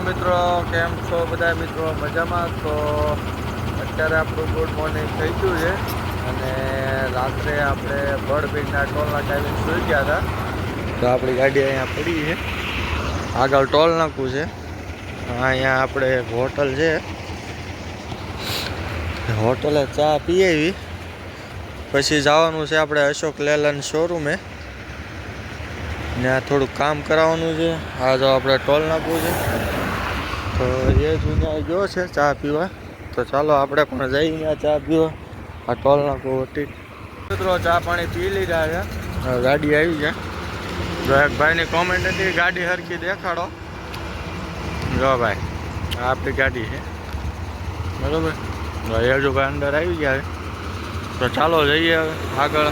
મિત્રો, કેમ છો બધા મિત્રો? મજામાં? તો અત્યારે આપણું ગુડ મોર્નિંગ થઈ ગયું છે. અને રાત્રે આપણે બળબીરના ટોલના આવીને સુઈ ગયા હતા. તો આપણી ગાડી અહીંયા પડી છે. આગળ ટોલ નાખવું છે. અહીંયા આપણે હોટલ છે. હોટલે ચા પી આવી. પછી જવાનું છે આપણે અશોક લેલન શોરૂમે ત્યાં થોડુંક કામ કરાવવાનું છે. આ જો આપણે ટોલ નાખવું છે. તો એ જ ત્યાં ગયો છે ચા પીવા. તો ચાલો આપણે પણ જઈએ ત્યાં ચા પીવા. આ ટોલ નાખવું હતી મિત્રો, ચા પાણી પી લીધા છે. ગાડી આવી છે. જો એક ભાઈની કોમેન્ટ હતી, ગાડી હરખી દેખાડો. જો ભાઈ આપણી ગાડી છે. બરોબર? યજુભાઈ અંદર આવી ગયા તો ચાલો જઈએ હવે આગળ.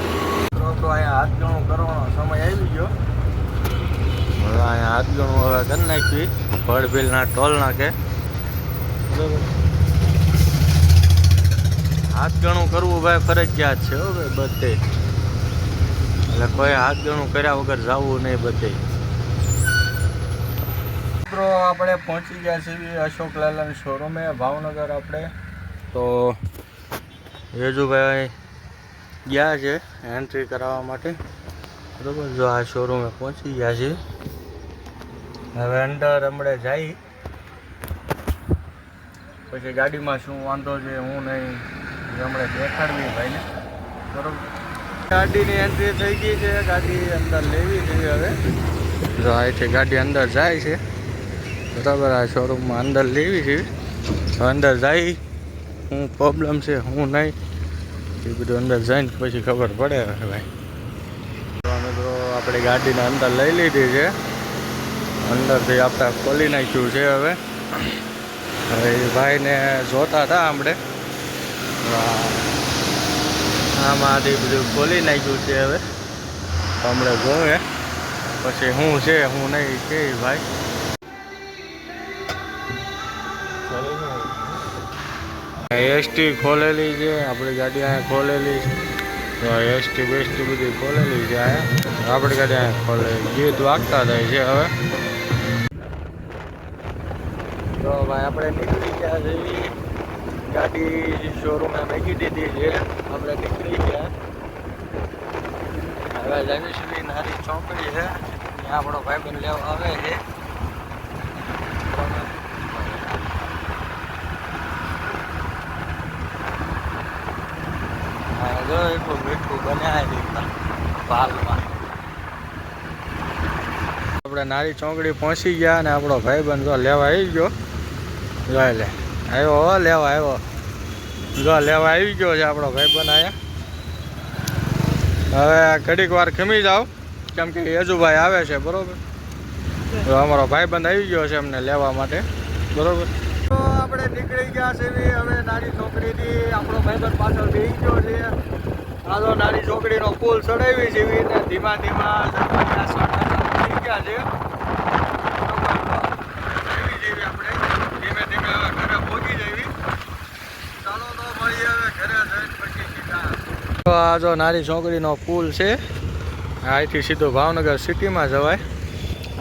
તો અહીંયા હાથ ગણું કરવાનો સમય આવી ગયો. હવે અહીંયા હાથ ગણું, હવે કરી નાખી ભડભીલના ટોલ બરોબર. હાથ ગણું કરવું ભાઈ ફરજિયાત છે હો ભાઈ બધે. એટલે કોઈ હાથ ગણું કર્યા વગર જવું નહીં બધે. મિત્રો આપણે પહોંચી ગયા છીએ અશોક લાલન શોરૂમે ભાવનગર આપણે. તો રેજુભાઈ ગયા છે એન્ટ્રી કરાવવા માટે. બરોબર જો આ શોરૂમે પહોંચી ગયા છે. હવે અંદર હમણે જઈ પછી ગાડીમાં શું વાંધો છે, હું નહીં હમણે દેખાડવી ભાઈને. બરોબર. ગાડીની એન્ટ્રી થઈ ગઈ છે, ગાડી અંદર લેવી જોઈએ હવે. જો અહીંથી ગાડી અંદર જાય છે. બરાબર, આ શોરૂમમાં અંદર લેવી છે. અંદર જાય. શું પ્રોબ્લેમ છે, હું નહીં. એ બધું અંદર જઈને પછી ખબર પડે હવે ભાઈ. મિત્રો, આપણે ગાડીને અંદર લઈ લીધી છે. અંદરથી આપણે ખોલી નાખ્યું છે હવે. હવે ભાઈને જોતા હતા આપણે આમાંથી બધું ખોલી નાખ્યું છે હવે. આપણે જોવે. પછી હું છે, હું નહીં, કે ભાઈ. એસટી ખોલેલી છે, આપણી ગાડી અહીંયા ખોલેલી છે. એસટી બેસટી બધી ખોલેલી છે અહીંયા. આપણી ગાડી અહીંયા ખોલેલી ગીત વાગતા થાય છે હવે. તો ભાઈ, આપણે નીકળી ગયા છે ગાડી શોરૂમે મૂકી દીધી છે. આપણે નીકળી ગયા. હવે જમીશ્રી નારી ચોકડી છે. ત્યાં આપણો ભાઈબંધ લેવા આવે છે. જો એટલું મીઠું બનાવી દીધા પાલમાં આપણે નારી ચોકડી પહોંચી ગયા અને આપણો ભાઈબંધ જો લેવા આવી ગયો. જોઈ લે. આવ્યો હો, લેવા આવ્યો. જો લેવા આવી ગયો છે આપણો ભાઈબંધ આવ્યા હવે ઘડીક વાર ખમી જાઓ. કેમ કે યજુભાઈ આવે છે, બરોબર? તો અમારો ભાઈબંધ આવી ગયો છે અમને લેવા માટે. બરોબર? તો આપણે નીકળી ગયા છે હવે નાની છોકરીથી આપણો ભાઈબંધ પાછળ બેસી ગયો છે. તો નાની છોકરીનો પુલ ચડાવી એવી ધીમા ધીમા જર્મની આ થઈ ગયા છે બરોબર. એવી જેવી આપણે ધીમે ધીમે હવે ઘરે પહોંચી જવી ચાલો તો આ જો નારી છોકરીનો પુલ છે. અહીંથી સીધું ભાવનગર સિટીમાં જવાય.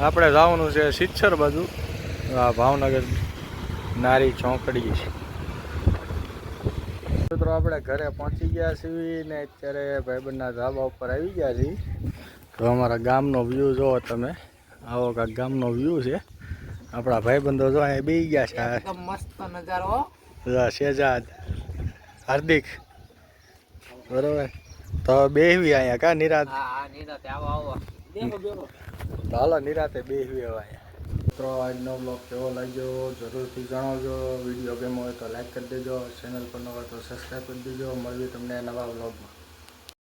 આપણે જવાનું છે સિચ્છર બાજુ. આ ભાવનગર નારી ચોકડી છે. મિત્રો, આપણે ઘરે પહોંચી ગયા છીએ ને અત્યારે ભાઈબંધના ધાબા ઉપર આવી ગયા છીએ. તો અમારા ગામનો વ્યૂ જુઓ તમે. આવો કાંક ગામનો વ્યૂ છે. આપણા ભાઈબંધો જો અહીંયા બેસી ગયા છે. મસ્ત નજારો શેજાદ હાર્દિક. બરોબર? તો બેહવી અહીંયા કા નિરાત? તો હાલો નિરાતે બેહવી હવે અહીંયા. મિત્રો આજનો બ્લોગ કેવો લાગ્યો જરૂરથી જણાવજો. વીડિયો ગેમ હોય તો લાઈક કરી દેજો. ચેનલ પર ન હોય તો સબસ્ક્રાઈબ કરી દેજો. મળવી તમને નવા બ્લોગમાં